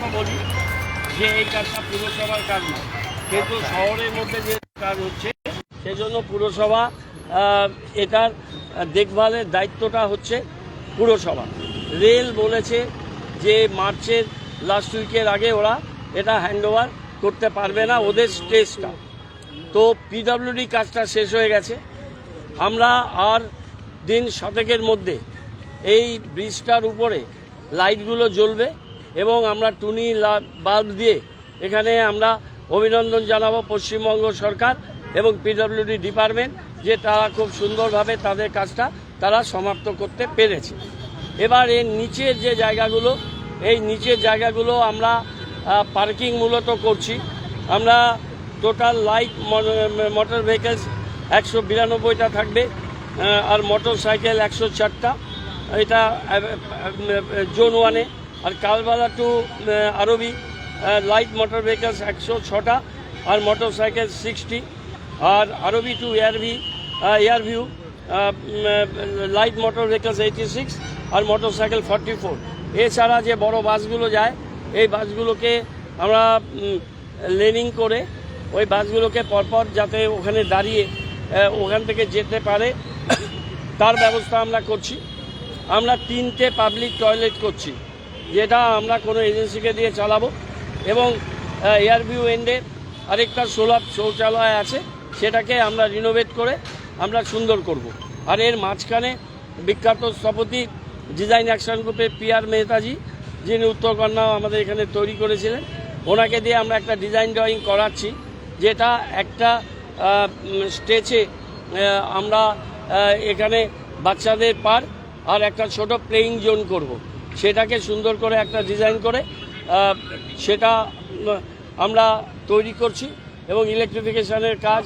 কথা বলি যে এই কাজটা পুরসভার কাজ না। কিন্তু শহরের মধ্যে যে কাজ হচ্ছে, সেজন্য পুরসভা এটার দেখভালের দায়িত্বটা হচ্ছে পুরসভা। রেল বলেছে যে মার্চের লাস্ট উইকের আগে ওরা এটা হ্যান্ডওভার করতে পারবে না ওদের স্টেজটা তো পিডব্লিউডি কাজটা শেষ হয়ে গেছে। আমরা আর দিন শতকের মধ্যে এই ব্রিজটার উপরে লাইটগুলো জ্বলবে। এবং আমরা টুনি বাল্ব দিয়ে এখানে আমরা অভিনন্দন জানাব পশ্চিমবঙ্গ সরকার এবং পিডব্লিউডি ডিপার্টমেন্ট যে তারা খুব সুন্দরভাবে তাদের কাজটা তারা সমাপ্ত করতে পেরেছে। এবার এর নিচের যে জায়গাগুলো, এই নিচের জায়গাগুলো আমরা পার্কিং মূলত করছি। আমরা টোটাল লাইট মোটর ভেহিকেলস একশো বিরানব্বইটা থাকবে আর মোটর সাইকেল একশো চারটা। এটা জোন ওয়ানে। আর কালবালা two RB light motor vehicles একশো ছটা আর মোটর সাইকেল সিক্সটি আর আরবি টু এয়ারভি Airview light motor vehicles eighty six আর মোটর সাইকেল ফর্টি ফোর এছাড়া যে বড় বাসগুলো যায়, এই বাসগুলোকে আমরা লেনিং করে ওই বাসগুলোকে পরপর যাতে ওখানে দাঁড়িয়ে ওখান থেকে যেতে পারে, তার ব্যবস্থা আমরা করছি। আমরা তিনটে পাবলিক টয়লেট করছি। যেটা আমরা কোনো এজেন্সিকে দিয়ে চালাবো এবং এয়ারভিউ এন্ডে আরেকটা সোলার শৌচালয় আছে, সেটাকে আমরা রিনোভেট করে আমরা সুন্দর করব। আর এর মাঝখানে বিখ্যাত স্থপতি ডিজাইন অ্যাকশন গ্রুপের পি আর মেহতাজি, যিনি উত্তরকন্যা আমাদের এখানে তৈরি করেছিলেন, ওনাকে দিয়ে আমরা একটা ডিজাইন ড্রয়িং করাচ্ছি, যেটা একটা স্টেজে আমরা এখানে বাচ্চাদের পার আর একটা ছোট প্লেইং জোন করব। সেটাকে সুন্দর করে একটা ডিজাইন করে সেটা আমরা তৈরি করছি এবং ইলেকট্রিফিকেশনের কাজ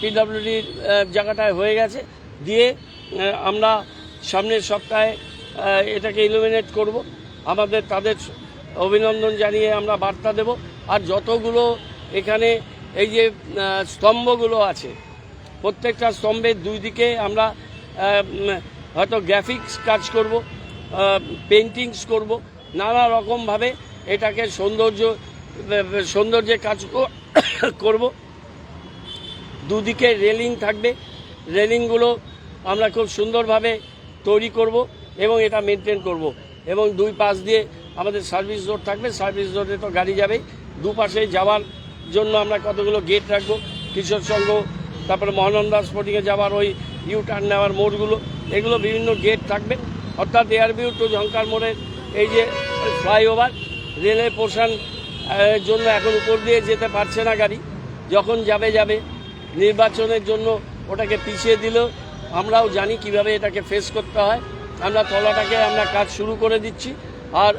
পিডাব্লিউডির জায়গাটায় হয়ে গেছে। দিয়ে আমরা সামনের সপ্তাহে এটাকে ইলুমিনেট করব। আমাদের তাদের অভিনন্দন জানিয়ে আমরা বার্তা দেব। আর যতগুলো এখানে এই যে স্তম্ভগুলো আছে, প্রত্যেকটা স্তম্ভের দুই দিকে আমরা হয়তো গ্রাফিক্স কাজ করব। পেন্টিংস করব। নানা রকমভাবে এটাকে সৌন্দর্য সৌন্দর্যের কাজ করব। দুদিকে রেলিং থাকবে। রেলিংগুলো আমরা খুব সুন্দরভাবে তৈরি করব এবং এটা মেনটেন করব। এবং দুই পাশ দিয়ে আমাদের সার্ভিস রোড থাকবে। সার্ভিস রোডে তো গাড়ি যাবেই। দুপাশে যাওয়ার জন্য আমরা কতগুলো গেট রাখব। কিশোর সংঘ, তারপরে মহানন্দা স্পোর্টিংয়ে যাওয়ার ওই ইউ টার্ন নেওয়ার মোড়গুলো। এগুলো বিভিন্ন গেট থাকবে। অর্থাৎ এয়ারভিউ টু ঝঙ্কার মোড়ের এই যে ফ্লাইওভার, রেলের পোর্শন জন্য এখন উপর দিয়ে যেতে পারছে না গাড়ি। যখন যাবে যাবে। নির্বাচনের জন্য ওটাকে পিছিয়ে দিলেও আমরাও জানি কীভাবে এটাকে ফেস করতে হয়। আমরা তলাটাকে, আমরা কাজ শুরু করে দিচ্ছি। আর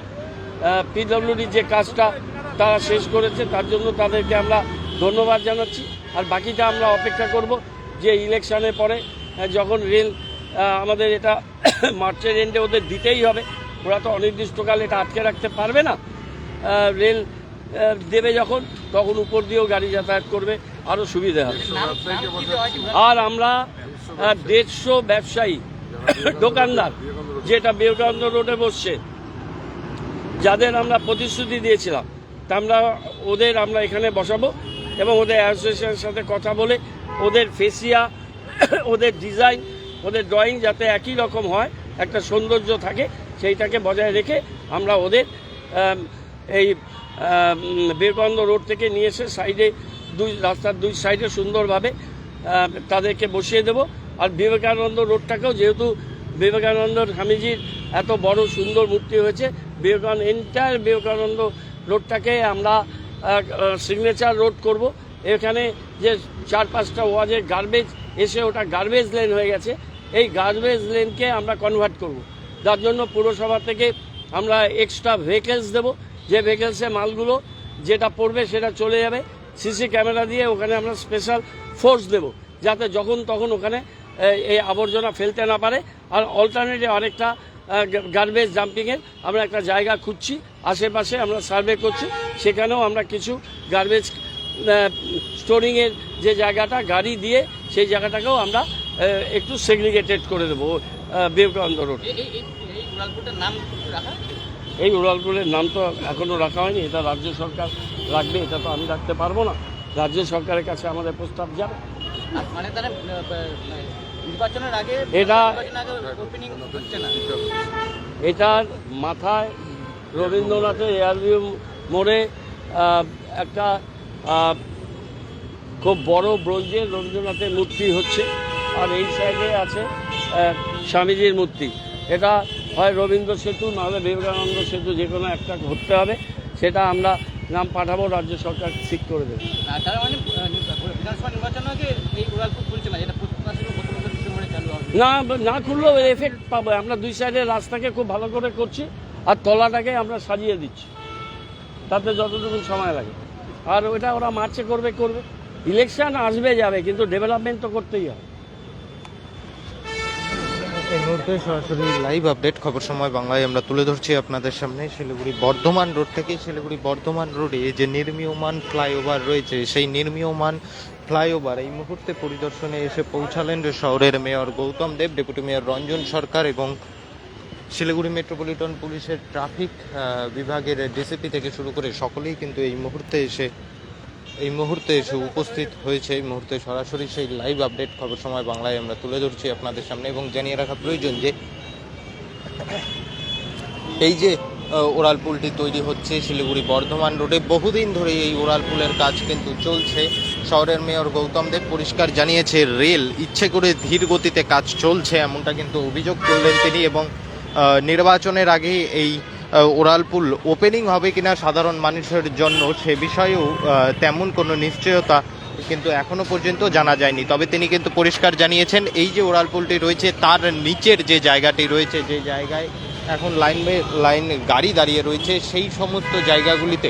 পিডব্লিউডির যে কাজটা তারা শেষ করেছে, তার জন্য তাদেরকে আমরা ধন্যবাদ জানাচ্ছি। আর বাকিটা আমরা অপেক্ষা করব যে ইলেকশনের পরে যখন রেল আমাদের এটা মার্চের এন্ডে ওদের দিতেই হবে। ওরা তো অনির্দিষ্টকাল এটা আটকে রাখতে পারবে না। রেল দেবে যখন তখন উপর দিয়েও গাড়ি যাতায়াত করবে। আরও সুবিধা হবে। আর আমরা দেড়শো ব্যবসায়ী দোকানদার যেটা বিবেকানন্দ রোডে বসছে যাদের আমরা প্রতিশ্রুতি দিয়েছিলাম তা আমরা ওদের আমরা এখানে বসাবো এবং ওদের অ্যাসোসিয়েশনের সাথে কথা বলে ওদের ফেসিয়া ওদের ডিজাইন ওদের ড্রয়িং যাতে একই রকম হয়, একটা সৌন্দর্য থাকে, সেইটাকে বজায় রেখে আমরা ওদের এই বিবেকানন্দ রোড থেকে নিয়ে এসে সাইডে দুই, রাস্তার দুই সাইডে সুন্দরভাবে তাদেরকে বসিয়ে দেব। আর বিবেকানন্দ রোডটাকেও যেহেতু বিবেকানন্দ স্বামীজির এত বড় সুন্দর মূর্তি হয়েছে, বিবেকানন্দ এন্টায়ার বিবেকানন্দ রোডটাকে আমরা সিগনেচার রোড করব। এখানে যে চার পাঁচটা ওয়াজের গার্বেজ এসে ওটা গার্বেজ লেন হয়ে গেছে। এই গার্বেজ লেনকে আমরা কনভার্ট করব। যার জন্য পুরসভা থেকে আমরা এক্সট্রা ভেহিকেলস দেবো। যে ভেহিকেলসে মালগুলো যেটা পড়বে সেটা চলে যাবে। সিসি ক্যামেরা দিয়ে ওখানে আমরা স্পেশাল ফোর্স দেব। যাতে যখন তখন ওখানে এই- আবর্জনা ফেলতে না পারে। আর অল্টারনেটিভ আরেকটা গার্বেজ জাম্পিংয়ের আমরা একটা জায়গা খুঁজছি। আশেপাশে আমরা সার্ভে করছি। সেখানেও আমরা কিছু গার্বেজ স্টোরিংয়ের যে জায়গাটা, গাড়ি দিয়ে সেই জায়গাটাকেও আমরা একটু সেগ্রিগেটেড করে দেবো বিবেকানন্দ রোড এই উড়ালপুরটার নাম তো এখনও রাখা হয়নি এটা রাজ্য সরকার রাখবে এটা তো আমি রাখতে পারব না। রাজ্য সরকারের কাছে আমাদের প্রস্তাব যাবে। মানে তারা নির্বাচনের আগে এটা- ওপেনিং হচ্ছে না? এটার মাথায় রবীন্দ্রনাথের এয়ারভিউ মোড়ে একটা খুব বড় ব্রোঞ্জের রবীন্দ্রনাথের মূর্তি হচ্ছে। আর এই সাইডে আছে স্বামীজির মূর্তি। এটা হয় রবীন্দ্র সেতু নাহলে বিবেকানন্দ সেতু যে কোনো একটা ধরতে হবে। সেটা আমরা নাম পাঠাবো রাজ্য সরকার ঠিক করে দেবে। মানে খুলছে না? না খুললেও এফেক্ট পাবো। আমরা দুই সাইডের রাস্তাকে খুব ভালো করে করছি আর তলাটাকে আমরা সাজিয়ে দিচ্ছি। তাতে যতটুকু সময় লাগে। আর ওটা ওরা মার্চে করবে করবে। ইলেকশন আসবে যাবে কিন্তু ডেভেলপমেন্ট তো করতেই হবে। এই মুহূর্তে সরাসরি লাইভ আপডেট খবর সময় বাংলায় আমরা তুলে ধরছি আপনাদের সামনে শিলিগুড়ি বর্ধমান রোড থেকে। শিলিগুড়ি বর্ধমান রোডে যে নির্মীয়মান ফ্লাইওভার রয়েছে, সেই নির্মীয়মান ফ্লাইওভার এই মুহূর্তে পরিদর্শনে এসে পৌঁছালেন শহরের mayor Gautam Deb deputy mayor Ranjan Sarkar এবং শিলিগুড়ি মেট্রোপলিটন পুলিশের ট্রাফিক বিভাগের ডিসিপি থেকে শুরু করে সকলেই কিন্তু এই মুহূর্তে এসে এই মুহূর্তে এসে উপস্থিত হয়েছে, এই মুহূর্তে সরাসরি সেই লাইভ আপডেট খবর সময় বাংলায় আমরা তুলে ধরছি আপনাদের সামনে এবং জানিয়ে রাখা প্রয়োজন যে, এই যে ওড়াল পুলটি তৈরি হচ্ছে শিলিগুড়ি বর্ধমান রোডে, বহুদিন ধরে এই ওড়াল পুলের কাজ কিন্তু চলছে। শহরের মেয়র গৌতম দেব পরিষ্কার জানিয়েছে, রেল ইচ্ছে করে ধীর গতিতে কাজ চলছে, এমনটা কিন্তু অভিযোগ করলেন তিনি এবং নির্বাচনের আগে এই আহ, ওড়াল পুল ওপেনিং হবে কিনা সাধারণ মানুষের জন্য সে বিষয়েও তেমন কোনো নিশ্চয়তা কিন্তু এখনও পর্যন্ত জানা যায়নি। তবে তিনি কিন্তু পরিষ্কার জানিয়েছেন এই যে ওড়াল পুলটি রয়েছে তার নিচের যে জায়গাটি রয়েছে যে জায়গায় এখন লাইন লাইন গাড়ি দাঁড়িয়ে রয়েছে সেই সমস্ত জায়গাগুলিতে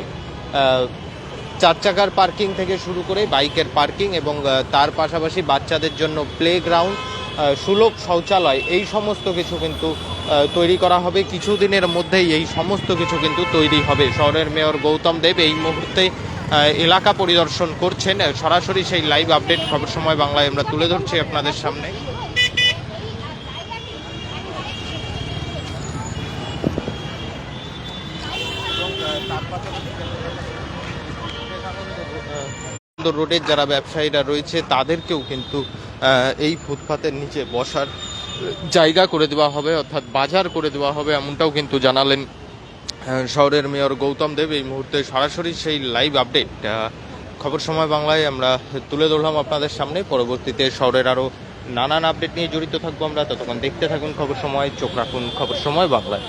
চার চাকার পার্কিং থেকে শুরু করে বাইকের পার্কিং এবং তার পাশাপাশি বাচ্চাদের জন্য প্লে গ্রাউন্ড সুলভ শৌচালয় এই সমস্ত কিছু কিন্তু তৈরি করা হবে। কিছুদিনের মধ্যেই এই সমস্ত কিছু কিন্তু তৈরি হবে। শহরের মেয়র গৌতম দেব এই মুহূর্তে এলাকা পরিদর্শন করছেন। সরাসরি সেই লাইভ আপডেট খবর সময় বাংলায় আমরা তুলে ধরছি আপনাদের সামনে। রোডের যারা ব্যবসায়ীরা রয়েছে, তাদেরকেও কিন্তু এই ফুটপাতের নিচে বসার জায়গা করে দেওয়া হবে, অর্থাৎ বাজার করে দেওয়া হবে এমনটাও কিন্তু জানালেন শহরের মেয়র গৌতম দেব। এই মুহূর্তে সরাসরি সেই লাইভ আপডেট খবর সময় বাংলায় আমরা তুলে ধরলাম আপনাদের সামনে। পরবর্তীতে শহরের আরও নানান আপডেট নিয়ে জড়িত থাকব আমরা। ততক্ষণ দেখতে থাকুন খবর সময়, চোখ রাখুন খবর সময় বাংলায়।